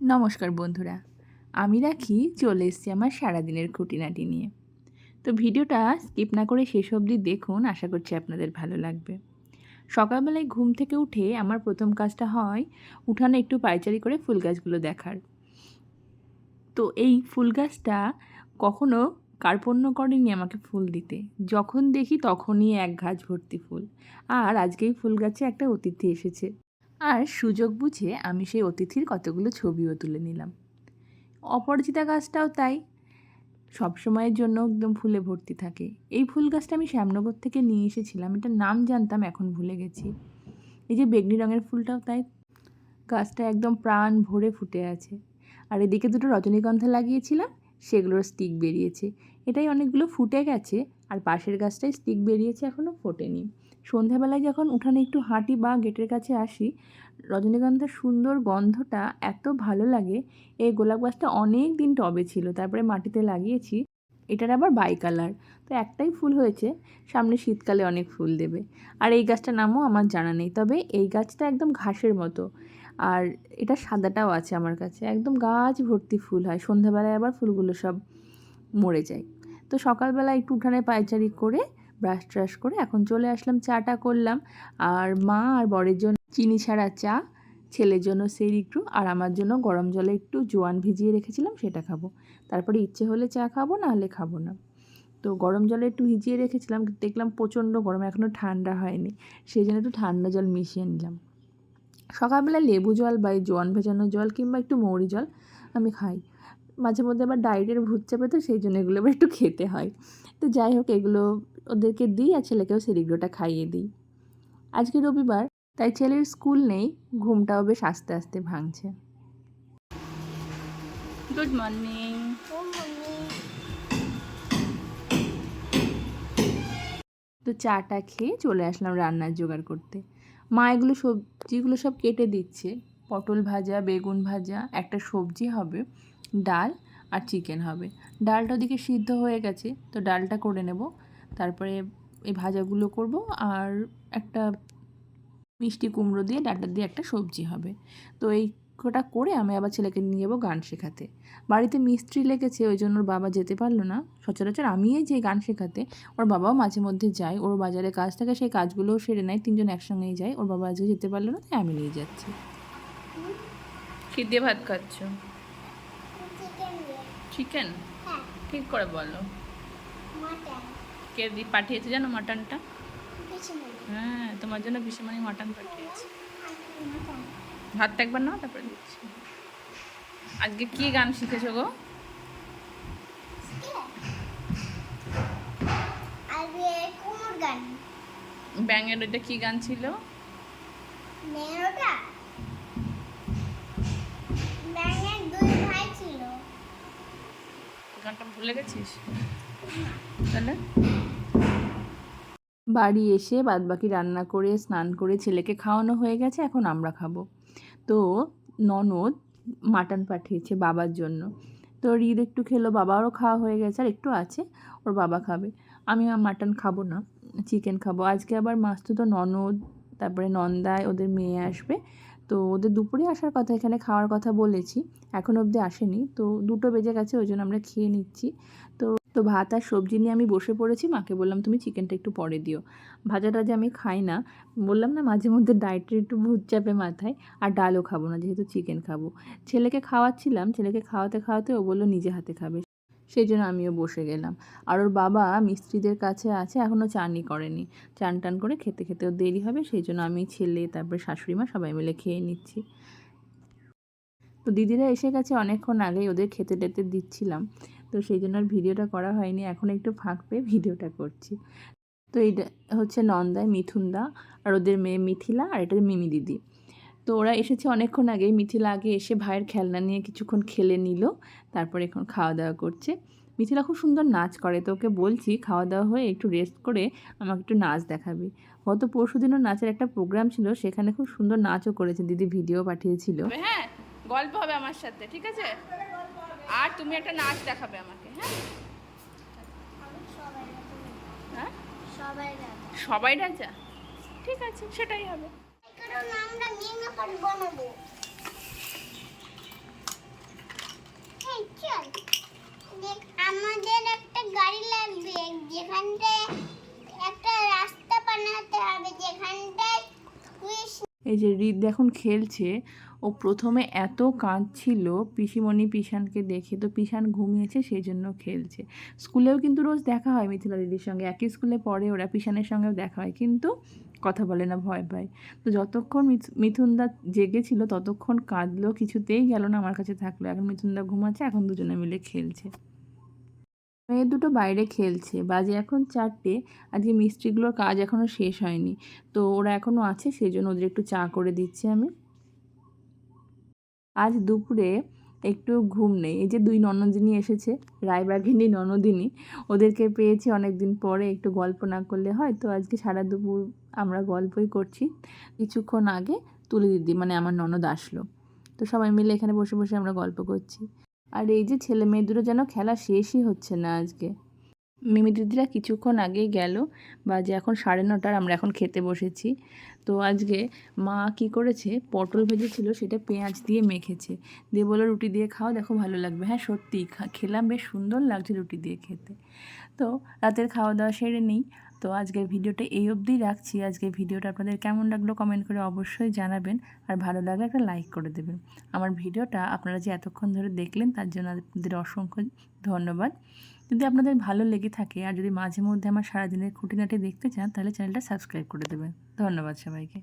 নমস্কার বন্ধুরা, আমি রাখি, চলে এসেছি আমার সারাদিনের খুঁটিনাটি নিয়ে। তো ভিডিওটা স্কিপ না করে শেষ অবধি দেখুন, আশা করছি আপনাদের ভালো লাগবে। সকালবেলায় ঘুম থেকে উঠে আমার প্রথম কাজটা হয় উঠানে একটু পায়চারি করে ফুল গাছগুলো দেখার। তো এই ফুল গাছটা কখনো কার্পণ্য করেনি আমাকে ফুল দিতে। যখন দেখি তখনই এক গাছ ভর্তি ফুল। আর আজকেই ফুল গাছে একটা অতিথি এসেছে। আর সুযোগ বুঝে আমি সেই অতিথির কতগুলো ছবিও তুলে নিলাম। অপরাজিতা গাছটাও তাই। সব সময়ের জন্য একদম ফুলে ভর্তি থাকে। এই ফুল গাছটা আমি শ্যামনগর থেকে নিয়ে এসেছিলাম। এটার নাম জানতাম, এখন ভুলে গেছি। এই যে বেগনি রঙের ফুলটাও তাই। গাছটা একদম প্রাণ ভরে ফুটে আছে। আর এদিকে দুটো রজনীগন্ধা লাগিয়েছিলাম, সেগুলোর স্টিক বেরিয়েছে। এটাই অনেকগুলো ফুটে গেছে আর পাশের গাছটায় স্টিক বেরিয়েছে এখনও ফোটেনি। সন্ধ্যাবেলায় যখন উঠানে একটু হাঁটি বা গেটের কাছে আসি, রজনীগন্ধার সুন্দর গন্ধটা এত ভালো লাগে, এই গোলাপ গাছটা অনেক দিন টবে ছিল, তারপরে মাটিতে লাগিয়েছি, এটার আবার বাই কালার তো একটাই ফুল হয়েছে, সামনে শীতকালে অনেক ফুল দেবে। আর এই গাছটার নামও আমার জানা নেই, তবে এই গাছটা একদম ঘাসের মতো। আর এটা সাদাটাও আছে আমার কাছে, একদম গাছ ভর্তি ফুল হয়, সন্ধ্যাবেলায় আবার ফুলগুলো সব মরে যায়। তো সকালবেলা একটু উঠানে পায়চারি করে ব্রাশ ট্রাশ করে এখন চলে আসলাম, চাটা করলাম। আর মা আর বরের জন্য চিনি ছাড়া চা, ছেলের জন্য সেই একটু আর আমার জন্য গরম জলে একটু জোয়ান ভিজিয়ে রেখেছিলাম, সেটা খাব। তারপরে ইচ্ছে হলে চা খাব, না হলে খাব না। তো গরম জলে একটু ভিজিয়ে রেখেছিলাম দেখলাম প্রচণ্ড গরম এখনও ঠান্ডা হয়নি। সেই জন্য একটু ঠান্ডা জল মিশিয়ে নিলাম। সকালবেলা লেবু জল বা জোয়ান ভেজানো জল কিংবা একটু মৌরি জল আমি খাই। মাঝে মধ্যে আবার ডায়েটের ভূত চাপে তো সেই জন্য এগুলো আবার একটু খেতে হয়। তো যাই হোক এগুলো ওদেরকে দিই আর ছেলেকেও সেরিগুলোটা খাইয়ে দিই। আজকে রবিবার তাই ছেলের স্কুল নেই ঘুমটাও বেশ আস্তে আস্তে ভাঙছে। গুড মর্নিং তো চাটা খেয়ে চলে আসলাম রান্নার জোগাড় করতে। মা এগুলো সবজিগুলো সব কেটে দিচ্ছে। পটল ভাজা বেগুন ভাজা একটা সবজি হবে। ডাল আর চিকেন হবে। ডালটা ওদিকে সিদ্ধ হয়ে গেছে, তো ডালটা করে নেব। তারপরে এই ভাজাগুলো করব আর একটা মিষ্টি কুমড়ো দিয়ে, ডাটা দিয়ে একটা সবজি হবে। তো এই কটা করে আমি আবার ছেলেকে নিয়ে যাব গান শেখাতে। বাড়িতে মিস্ত্রি লেগেছে, ওই জন্য ওর বাবা যেতে পারল না। সচরাচর আমিই যে গান শেখাতে। ওর বাবাও মাঝে মধ্যে যায়, ওর বাজারে কাজ থাকে, সেই কাজগুলোও সেরে নেয়, তিনজন একসঙ্গেই যায়। ওর বাবা আজকে যেতে পারল না, তাই আমি নিয়ে যাচ্ছি। দিয়ে ভাত খাচ্ছ? চিকেন ঠিক করে বলো। কে দি পাঠিয়েছে জানো মাটনটা হ্যাঁ তোমার জন্য পিসিমানি মাটন পাঠিয়েছে। ভাতটা একবার নাও তারপরে দিচ্ছি। আজকে কি গান শিখেছো গো? ব্যাঙের ওইটা কি গান ছিল? গানটা ভুলে গেছিস? তাহলে? বাড়ি এসে বাদবাকি রান্না করে, স্নান করে ছেলেকে খাওয়ানো হয়ে গেছে, এখন আমরা খাব। তো ননদ মাটন পাঠিয়েছে বাবার জন্য। তো রিদ একটু খেলো, বাবারও খাওয়া হয়ে গেছে, আর একটু আছে, ওর বাবা খাবে। আমি আর মাটন খাব না, চিকেন খাব। আজকে আবার মাছ তো ননদ, তারপরে নন্দায় ওদের মেয়ে আসবে। তো ওদের দুপুরে আসার কথা, এখানে খাওয়ার কথা বলেছি, এখন অবধি আসেনি। তো দুটো বেজে গেছে, ওই জন্য আমরা খেয়ে নিচ্ছি। তো তো ভাত আর সবজি নিয়ে আমি বসে পড়েছি, মাকে বললাম, তুমি চিকেনটা একটু পরে দিও। ভাজা টাজা আমি খাই না, বললাম না মাঝে মধ্যে ডায়েটের একটু ভূত চাপে মাথায়, আর ডালও খাব না, যেহেতু চিকেন খাব। ছেলেকে খাওয়াচ্ছিলাম, ছেলেকে খাওয়াতে খাওয়াতে ও বলল, নিজে হাতে খাবে। সেই জন্য আমিও বসে গেলাম। আর ওর বাবা মিস্ত্রিদের কাছে আছে এখনও চানই করেনি। চান টান করে খেতে খেতে ওর দেরি হবে সেই জন্য আমি ছেলে, তারপরে শাশুড়ি মা সবাই মিলে খেয়ে নিচ্ছি। তো দিদিরা এসে গেছে অনেকক্ষণ আগেই, ওদের খেতে টেতে দিচ্ছিলাম। তো সেই জন্য আর ভিডিওটা করা হয়নি, এখন একটু ফাঁক পেয়ে ভিডিওটা করছি। তো এটা হচ্ছে নন্দায় মিথুনদা আর ওদের মেয়ে মিথিলা, আর এটা মিমি দিদি। তো ওরা এসেছে অনেকক্ষণ আগে মিথিলা আগে এসে ভাইয়ের খেলনা নিয়ে কিছুক্ষণ খেলে নিল তারপর এখন খাওয়া দাওয়া করছে। মিথিলা খুব সুন্দর নাচ করে তো ওকে বলছি খাওয়া দাওয়া হয়ে একটু রেস্ট করে আমাকে একটু নাচ দেখাবি। গত পরশু দিনও নাচের একটা প্রোগ্রাম ছিল সেখানে খুব সুন্দর নাচও করেছে দিদি ভিডিও পাঠিয়েছিল। হ্যাঁ গল্প হবে আমার সাথে ঠিক আছে? আর তুমি একটা নাচ দেখাবে আমাকে হ্যাঁ? হ্যাঁ? সবাই রাজা? ঠিক আছে সেটাই হবে। আমরা বানাবো। আমাদের একটা গাড়ি লাগবে একটা রাস্তা বানাতে হবে, যেখানটায় এই যে রিদ এখন খেলছে, ও প্রথমে এত কাঁদছিল, পিসিমণি পিসানকে দেখে, তো পিসান ঘুমিয়েছে, সেই জন্য খেলছে। স্কুলেও কিন্তু রোজ দেখা হয় মিথিলা দিদির সঙ্গে, একই স্কুলে পড়ে ওরা পিসানের সঙ্গেও দেখা হয়। কিন্তু কথা বলে না, ভয় পায়। তো যতক্ষণ মিথ- মিথুনদা জেগেছিল, ততক্ষণ কাঁদলো কিছুতেই গেল না, আমার কাছে থাকল। এখন মিথুনদা ঘুমাচ্ছে, এখন দুজনে মিলে খেলছে। মেয়ে দুটো বাইরে খেলছে। বাজে এখন চারটে, আজকে মিস্ত্রিগুলোর কাজ এখনও শেষ হয়নি। তো ওরা এখনও আছে, সেই জন্য ওদের একটু চা করে দিচ্ছি আমি। আজ দুপুরে একটু ঘুম নেই। এই যে দুই ননদিনী এসেছে, রায়বাঘিনী, ননদিনী, ওদেরকে পেয়েছি অনেক দিন পরে, একটু গল্প না করলে হয়। তো আজকে সারা দুপুর আমরা গল্পই করছি। কিছুক্ষণ আগে তুলে দিদি মানে আমার ননদ আসলো। তো সবাই মিলে এখানে বসে বসে আমরা গল্প করছি। আর এই যে ছেলে মেয়ে দুটো যেন খেলা শেষই হচ্ছে না আজকে। মিমি দিদিরা কিছুক্ষণ আগেই গেল বা যে এখন সাড়ে নটার, আমরা এখন খেতে বসেছি। তো আজকে মা কি করেছে? পটল ভেজেছিল, সেটা পেঁয়াজ দিয়ে মেখেছে। দিয়ে বলো রুটি দিয়ে খাও, দেখো ভালো লাগবে। হ্যাঁ সত্যি খেলাম, বেশ সুন্দর লাগছে রুটি দিয়ে খেতে। তো রাতের খাওয়া দাওয়া সেরে নিই। তো আজকের ভিডিওটা এই অবধি রাখছি। আজকের ভিডিওটা আপনাদের কেমন লাগল কমেন্ট করে অবশ্যই জানাবেন আর ভালো লাগলে একটা লাইক করে দেবেন। আমার ভিডিওটা আপনারা যে এতক্ষণ ধরে দেখলেন তার জন্য আপনাদের অসংখ্য ধন্যবাদ। যদি আপনাদের ভালো লেগে থাকে আর যদি মাঝে মধ্যে আমার সারাদিনের খুঁটিনাটি দেখতে চান তাহলে চ্যানেলটা সাবস্ক্রাইব করে দেবেন। ধন্যবাদ সবাইকে।